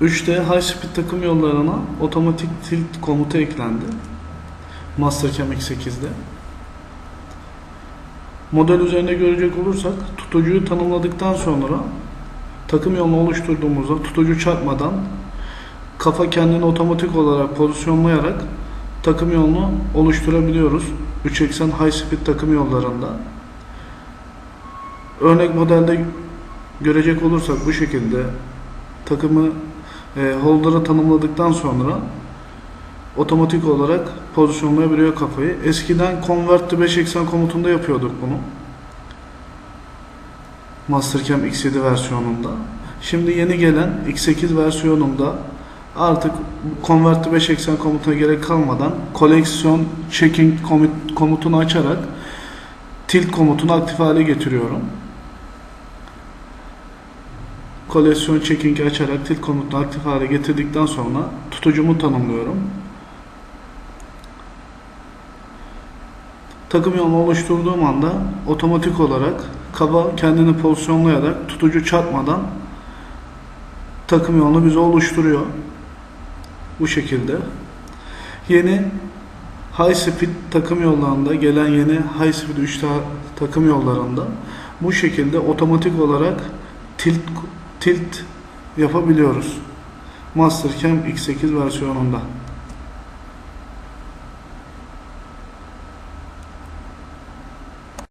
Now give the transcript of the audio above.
3D High Speed takım yollarına otomatik tilt komutu eklendi. Mastercam X8'de. Model üzerinde görecek olursak tutucuyu tanımladıktan sonra takım yolunu oluşturduğumuzda tutucu çarpmadan kafa kendini otomatik olarak pozisyonlayarak takım yolunu oluşturabiliyoruz. 3 eksen high speed takım yollarında. Örnek modelde görecek olursak bu şekilde takımı e, holder'ı tanımladıktan sonra otomatik olarak pozisyonlayabiliyor kafayı. Eskiden convert to 5 eksen komutunda yapıyorduk bunu. Mastercam X7 versiyonunda. Şimdi yeni gelen X8 versiyonunda artık convert to 5 eksen komutuna gerek kalmadan koleksiyon checking komut- komutunu açarak tilt komutunu aktif hale getiriyorum. Koleksiyon checking'i açarak tilt komutunu aktif hale getirdikten sonra tutucumu tanımlıyorum. Takım yolunu oluşturduğum anda otomatik olarak kaba kendini pozisyonlayarak tutucu çarpmadan takım yolunu bize oluşturuyor. Bu şekilde. Yeni High Speed takım yollarında gelen yeni High Speed 3 takım yollarında bu şekilde otomatik olarak tilt tilt yapabiliyoruz. Mastercam X8 versiyonunda.